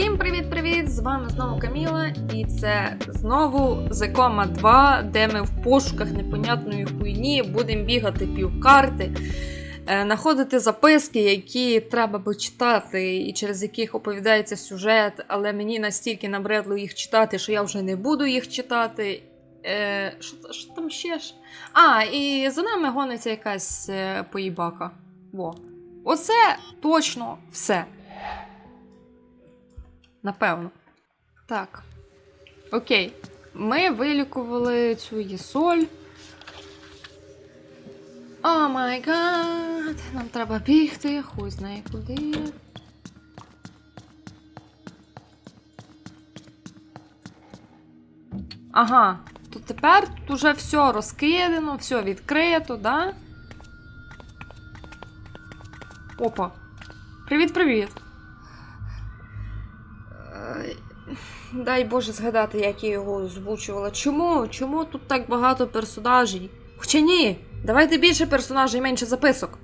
Всім привіт-привіт! З вами знову Каміла, і це знову Зекома 2, де ми в пошуках непонятної хуйні будемо бігати півкарти, е, знаходити записки, які треба почитати, і через яких оповідається сюжет, але мені настільки набридло їх читати, що я вже не буду їх читати. Е, що, що там ще ж? А, і за нами гониться якась е, поїбака. Во. Оце точно все. Напевно. Так. Окей. Ми вилікували цю єсоль. О май гад! Нам треба бігти, хуй знає куди. Ага, то тепер тут уже все розкидано, все відкрито, да? Опа. Привіт-привіт. Дай Боже згадати, як я його озвучувала. Чому? Чому тут так багато персонажів? Хоча ні, давайте більше персонажів і менше записок.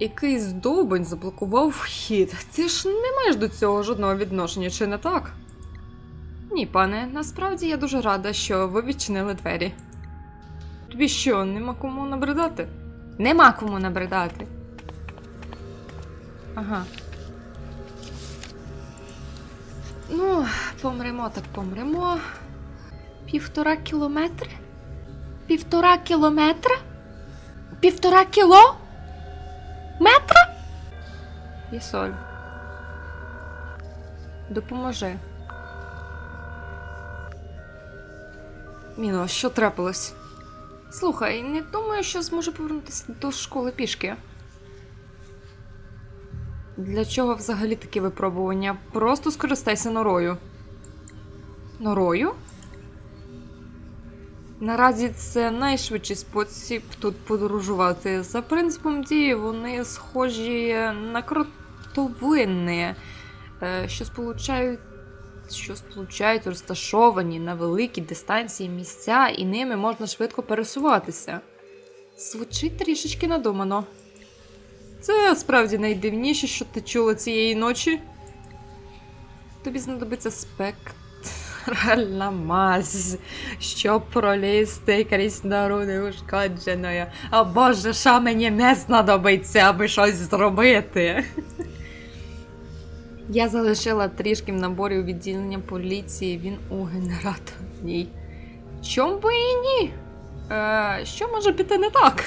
Якийсь довбень заблокував вхід. Ти ж не маєш до цього жодного відношення, чи не так? Ні, пане, насправді я дуже рада, що ви відчинили двері. Тобі що, нема кому набридати? Нема кому набридати. Ага. Ну, помремо так помремо. Півтора кілометри? Півтора кілометра? Півтора кіло? Метра? Єсоль. Допоможи. Міно, що трапилось? Слухай, не думаю, що зможу повернутися до школи пішки. Для чого взагалі такі випробування? Просто скористайся норою. Норою? Наразі це найшвидший спосіб тут подорожувати. За принципом дії вони схожі на кротовини, е, що сполучають, що сполучають розташовані на великій дистанції місця, і ними можна швидко пересуватися. Звучить трішечки надумано. Це справді найдивніше, що ти чула цієї ночі. Тобі знадобиться спектральна мазь, щоб пролізти крізь нору неушкодженою. О боже, що мені не знадобиться, аби щось зробити. Я залишила трішки в наборі у відділення поліції, він у генераторній. Чом би і ні? Е, що може піти не так?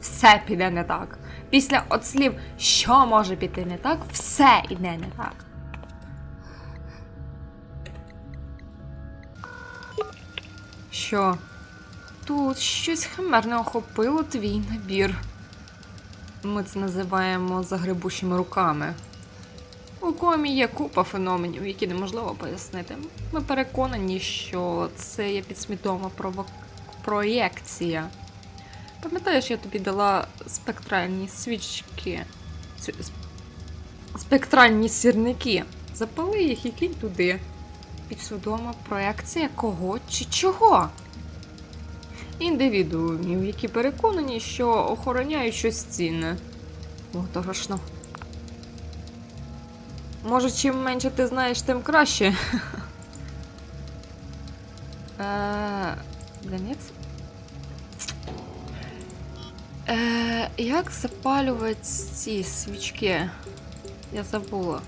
Все піде не так. Після от слів, що може піти не так, все іде не так. Що? Тут щось химерне охопило твій набір. Ми це називаємо загребущими руками. У комі є купа феноменів, які неможливо пояснити. Ми переконані, що це є підсвідома проєкція. Пам'ятаєш, я тобі дала спектральні свічки. Спектральні сірники. Запали їх і кинь туди. Підсвідома проекція кого чи чого? Індивідуумів, які переконані, що охороняють щось цінне. Моторошно. Може, чим менше ти знаєш, тим краще. Блін, як це Е, як запалювати ці свічки? Я забула.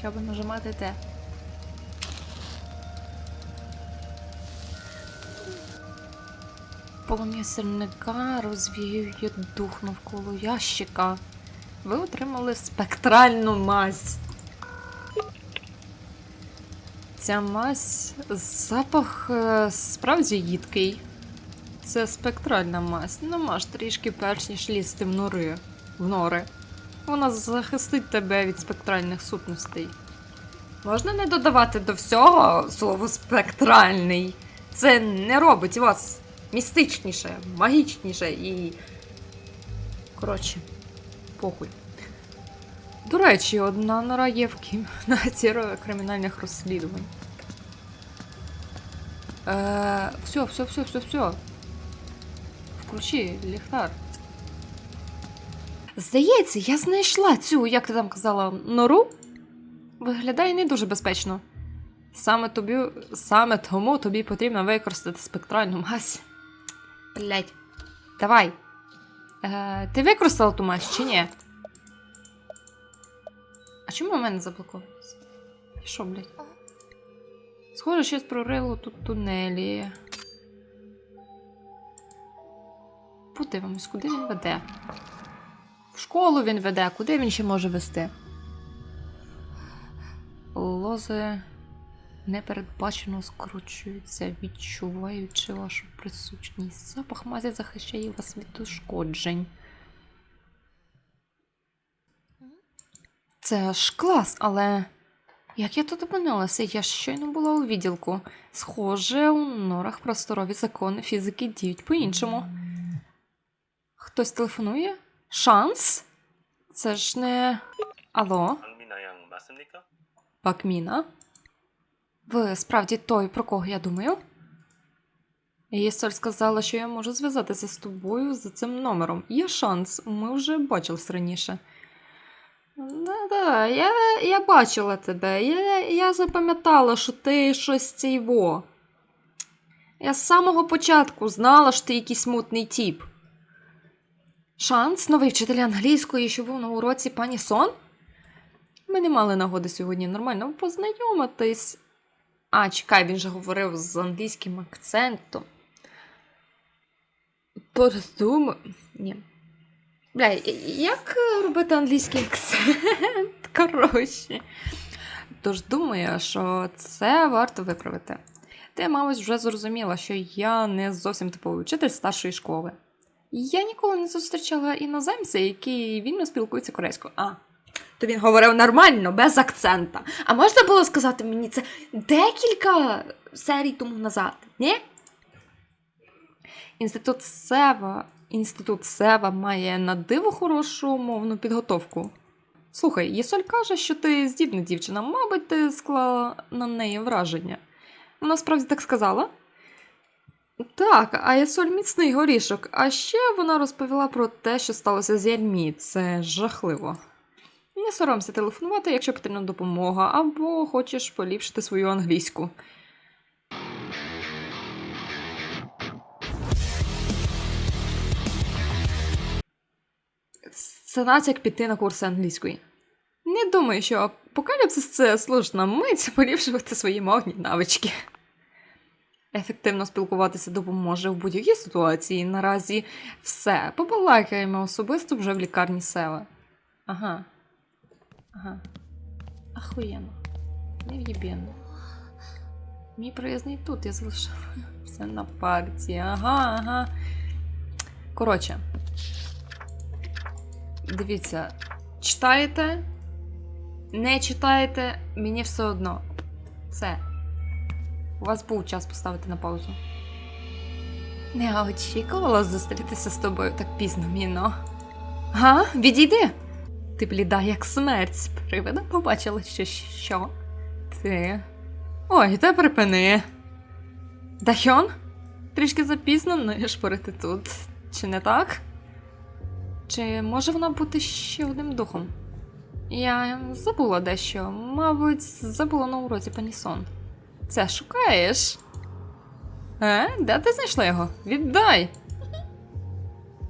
Треба нажимати те. Полум'я сірника розвіює дух навколо ящика. Ви отримали спектральну мазь. Ця мазь запах е, справді їдкий. Це спектральна мазь. Намаж трішки перш ніж лізти в нори. В нори. Вона захистить тебе від спектральних сутностей. Можна не додавати до всього слово спектральний. Це не робить вас містичніше, магічніше і. Коротше, похуй. До речі, одна нора є в кімнаті кримінальних розслідувань. Е, все, все, все, все, все. Включи ліхтар. Здається, я знайшла цю, як ти там казала, нору. виглядає не дуже безпечно. Саме тобі, саме тому тобі потрібно використати спектральну мазь. Блять. Давай. Е, ти використала ту мазь чи ні? А чому у мене заблоковалося? Що, блядь? Схоже, щось прорило тут тунелі. Подивимось, куди він веде. В школу він веде, куди він ще може вести? Лози непередбачено скручуються, відчуваючи вашу присутність. Запах мазі захищає вас від ушкоджень. Це ж клас, але як я тут опинилася? Я щойно була у відділку. Схоже, у норах просторові закони фізики діють по-іншому. Хтось телефонує? Шанс? Це ж не. Алло? Пакміна? Ви справді той, про кого я думаю? Єсоль сказала, що я можу зв'язатися з тобою за цим номером. Є шанс, ми вже бачились раніше. Да, да, я я бачила тебе. Я я запам'ятала, що ти щось цейво. Я з самого початку знала, що ти якийсь мутний тіп. Шанс, новий вчитель англійської, що був на уроці пані Сон? Ми не мали нагоди сьогодні нормально познайомитись. А, чекай, він же говорив з англійським акцентом. Подумай. Ні. Бля, як робити англійський акцент? Коротше. Тож думаю, що це варто виправити. Ти, мабуть, вже зрозуміла, що я не зовсім типовий вчитель старшої школи. Я ніколи не зустрічала іноземця, який вільно спілкується корейською. А, то він говорив нормально, без акцента. А можна було сказати мені це декілька серій тому назад, ні? Інститут Сева. Інститут Сева має на диво хорошу мовну підготовку. Слухай, Єсоль каже, що ти здібна дівчина, мабуть, ти склала на неї враження. Вона справді так сказала? Так, а Єсоль міцний горішок. А ще вона розповіла про те, що сталося з Єрмі. Це жахливо. Не соромся телефонувати, якщо потрібна допомога, або хочеш поліпшити свою англійську. Це натяк піти на курси англійської. Не думаю, що апокаліпсис це слушна мить поліпшувати свої мовні навички. Ефективно спілкуватися допоможе в будь-якій ситуації. Наразі все. Побалакаємо особисто вже в лікарні села. Ага. Ага. Ахуєнно. Нев'єбєнно. Мій проїзний тут, я залишила все на парті. Ага, ага. Коротше. Дивіться, читаєте? Не читаєте, мені все одно. Все. У вас був час поставити на паузу. Не очікувала зустрітися з тобою так пізно, Міно. Га? Відійди! Ти бліда, як смерть. З привида побачила, що що? Ти. Ой, та припини. Дахьон? Трішки запізно нишпорити тут. Чи не так? Чи може вона бути ще одним духом? Я забула дещо. Мабуть, забула на уроці Панісон. Це шукаєш? Е? Де ти знайшла його? Віддай!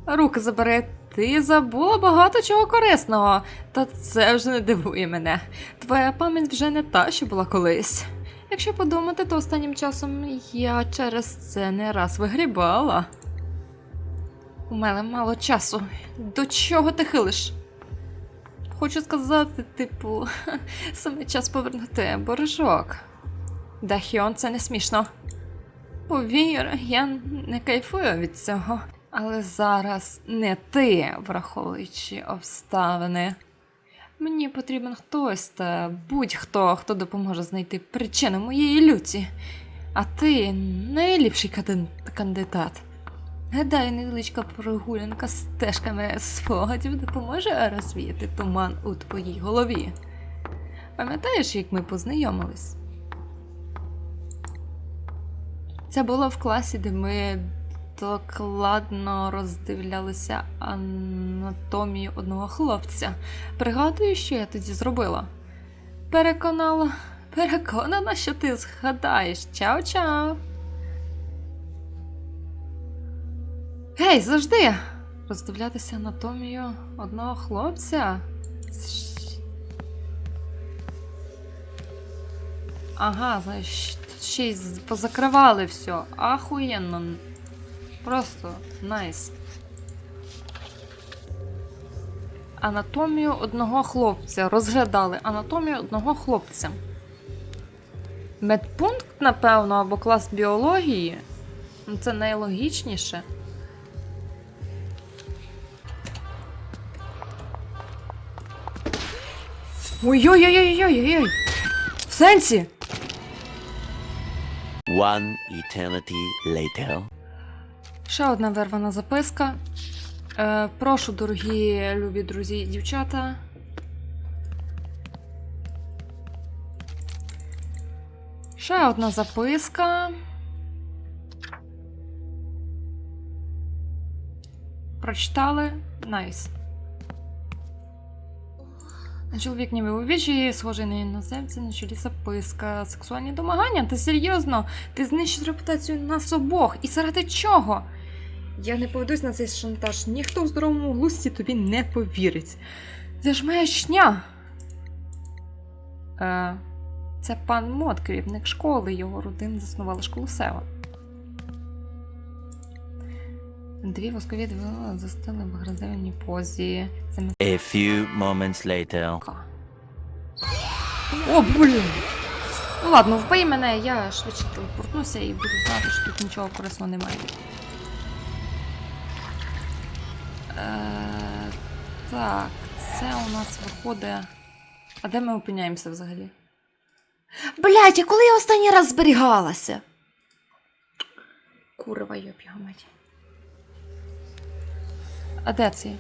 Руки забери. Ти забула багато чого корисного, та це вже не дивує мене. Твоя пам'ять вже не та, що була колись. Якщо подумати, то останнім часом я через це не раз вигрібала. У мене мало часу. До чого ти хилиш? Хочу сказати, типу, саме час повернути боржок. Дахіон, це не смішно. Повір, я не кайфую від цього. Але зараз не ти, враховуючи обставини. Мені потрібен хтось та будь-хто, хто допоможе знайти причину моєї люті. А ти найліпший кандидат. Гадаю, невеличка прогулянка стежками спогадів допоможе розвіяти туман у твоїй голові. Пам'ятаєш, як ми познайомились? Це було в класі, де ми докладно роздивлялися анатомію одного хлопця. Пригадую, що я тоді зробила. переконала. Переконана, що ти згадаєш. Чао-чао. Гей, завжди! Роздивлятися анатомію одного хлопця. Ага, знаєш, ще й позакривали все. Ахуєнно. Просто найс. Анатомію одного хлопця. Розглядали анатомію одного хлопця. Медпункт, напевно, або клас біології. Ну, Це найлогічніше. Ой-ой-ой-ой-ой-ой! В сенсі? One eternity later. Ще одна вирвана записка. Е, прошу, дорогі любі друзі і дівчата. Ще одна записка. Прочитали. Найс. Чоловік ніби у вічі, схожий на іноземця, на чолі записка. Сексуальні домагання? Ти серйозно? Ти знищиш репутацію нас обох. І заради чого? Я не поведусь на цей шантаж. Ніхто в здоровому глузді тобі не повірить. Це ж маячня. Е, це пан Мот, керівник школи. Його родина заснувала школу Сева. Дві воскові двигуни застили в агресивній позі. Це A few moments later. О, блін! Ну ладно, вбий мене, я швидше телепортнуся і буду знати, що тут нічого корисного немає. Е, так, це у нас виходить. А де ми опиняємося взагалі? Блять, а коли я останній раз зберігалася? Курва йоп його мать. А де це?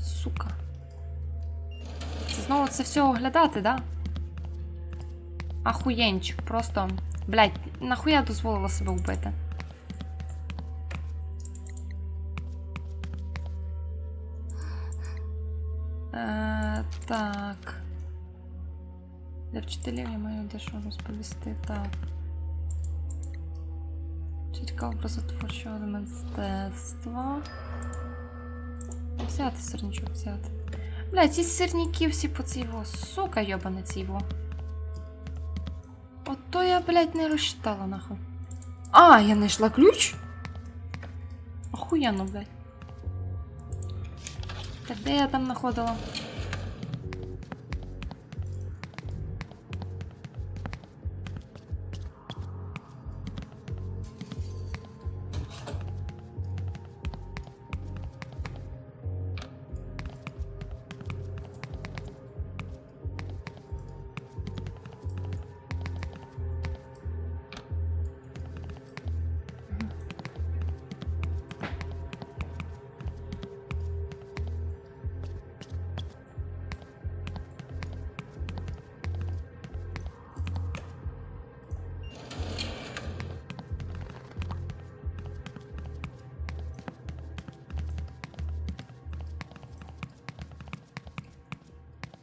Сука. Це знову це все оглядати, да? Ахуєнчик, просто. Блять, нахуя дозволила себе вбити? Е, так. Для вчителів я маю дещо розповісти. Так. Вчителька образотворчого мистецтва. Взяти сирничок, взяти. Бля, ці сирніки всі по ційво. Сука, йобане ційво. Ото я, блядь, не розчитала нахуй. А, я знайшла ключ? Охуєнно, блядь. Так де я там знаходила?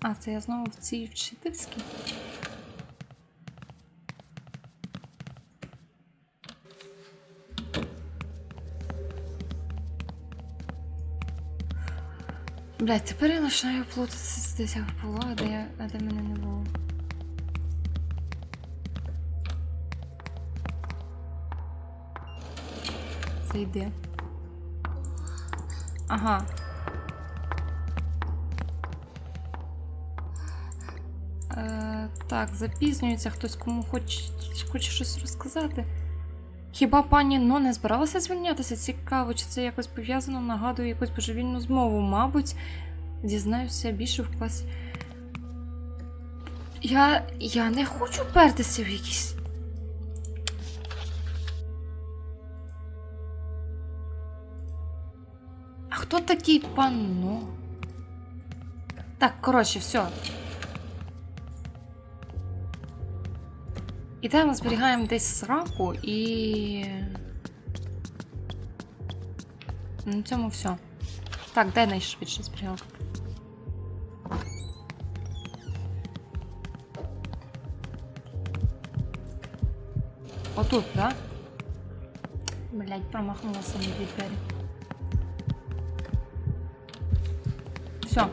А, це я знову в цій вчительській? Блять, тепер я починаю плутатися десь було, а де, я, де мене не було. Зайди. Ага. Е, так, запізнюється хтось, кому хоче, хоче щось розказати. Хіба пані Но не збиралася звільнятися? Цікаво, чи це якось пов'язано, нагадує якусь божевільну змову. Мабуть, дізнаюся більше в класі. Я. я не хочу пертися в якісь. А хто такий пан Но? Так, коротше, все. Ідемо, зберігаємо десь сраку і. На цьому все. Так, де найшвидша зберігалка? Отут, да? Блять, промахнулася дві двері. Все.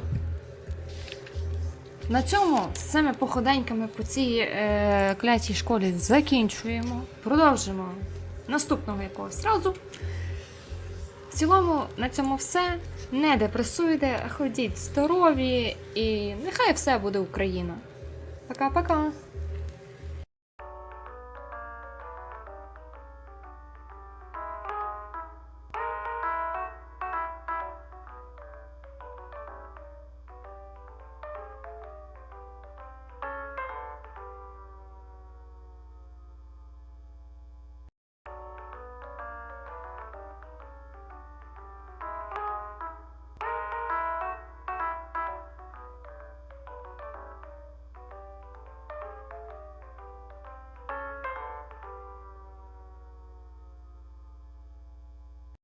На цьому з цими походеньками по цій е, клятій школі закінчуємо. Продовжимо наступного якогось разу. В цілому на цьому все. Не депресуйте, ходіть здорові і нехай все буде Україна. Пока-пока!